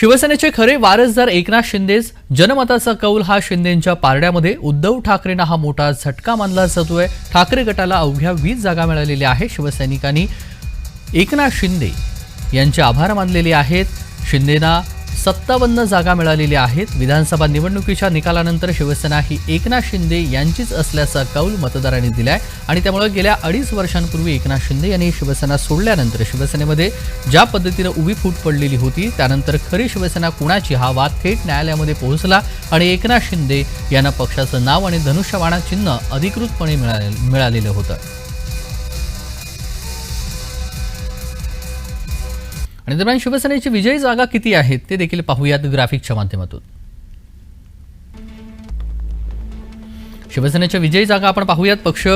शिवसेनेचे खरे वारसदार एकनाथ शिंदेच जनमताचा कौल हा शिंदेंच्या पारड्यामध्ये. उद्धव ठाकरेंना हा मोठा झटका मानला जातोय ठाकरे गटाला अवघ्या वीस जागा मिळालेल्या आहे शिवसैनिकांनी. एकनाथ शिंदे यांचे आभार मानलेले आहेत. शिंदेना सत्तावन्न जागा मिळालेल्या आहेत. विधानसभा निवडणुकीच्या निकालानंतर शिवसेना ही एकनाथ शिंदे यांचीच असल्याचा कौल मतदारांनी दिलाय. आणि त्यामुळे गेल्या अडीच वर्षांपूर्वी एकनाथ शिंदे यांनी शिवसेना सोडल्यानंतर शिवसेनेमध्ये ज्या पद्धतीनं उभी फूट पडलेली होती त्यानंतर खरी शिवसेना कुणाची हा वाद थेट न्यायालयामध्ये पोहोचला आणि एकनाथ शिंदे यांना पक्षाचं नाव आणि धनुष्यबाणा चिन्ह अधिकृतपणे मिळाले मिळालेलं होतं. आणि दरम्यान शिवसेनेची विजयी जागा किती आहेत ते देखील पाहूयात ग्राफिकच्या माध्यमातून. शिवसेनेच्या विजयी जागा आपण पाहूयात. पक्ष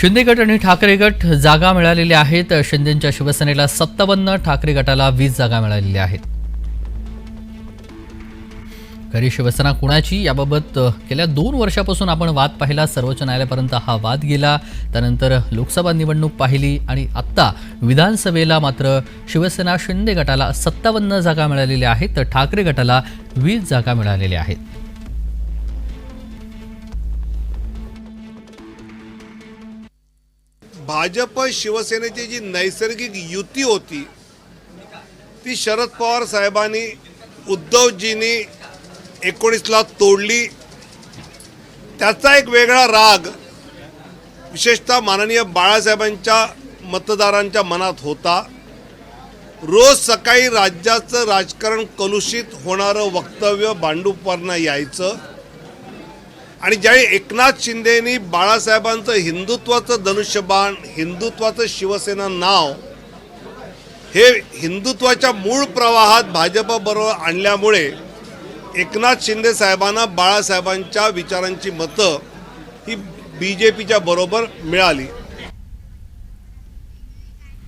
शिंदे गट आणि ठाकरे गट जागा मिळालेल्या आहेत. शिंदेच्या शिवसेनेला सत्तावन्न ठाकरे गटाला वीस जागा मिळालेल्या आहेत. खरी शिवसेना कुणाची? याबाबत गेल्या दोन वर्षापासून आपण वाद पाहिला सर्वोच्च न्यायालयापर्यंत हा वाद गेला त्यानंतर लोकसभा निवडणूक पाहिली आणि आत्ता विधानसभेला मात्र शिवसेना शिंदे गटाला सत्तावन्न जागा मिळालेल्या आहेत. तर ठाकरे गटाला वीस जागा मिळालेल्या आहेत. भाजप शिवसेनेची जी नैसर्गिक युती होती ती शरद पवार साहेबांनी उद्धवजींनी एकोणीसला तोडली. त्याचा एक वेगळा राग विशेषतः माननीय बाळासाहेबांच्या मतदारांच्या मनात होता. रोज सकाळी राज्याचं राजकारण कलुषित होणारं वक्तव्य भांडूपवरनं यायचं. आणि ज्यावेळी एकनाथ शिंदेनी बाळासाहेबांचं हिंदुत्वाचं धनुष्यबाण हिंदुत्वाचं शिवसेना नाव हे हिंदुत्वाच्या मूळ प्रवाहात भाजपबरोबर आणल्यामुळे एकनाथ शिंदे साहेबांना बाळासाहेबांच्या विचारांची मतं ही बी जे पीच्या बरोबर मिळाली.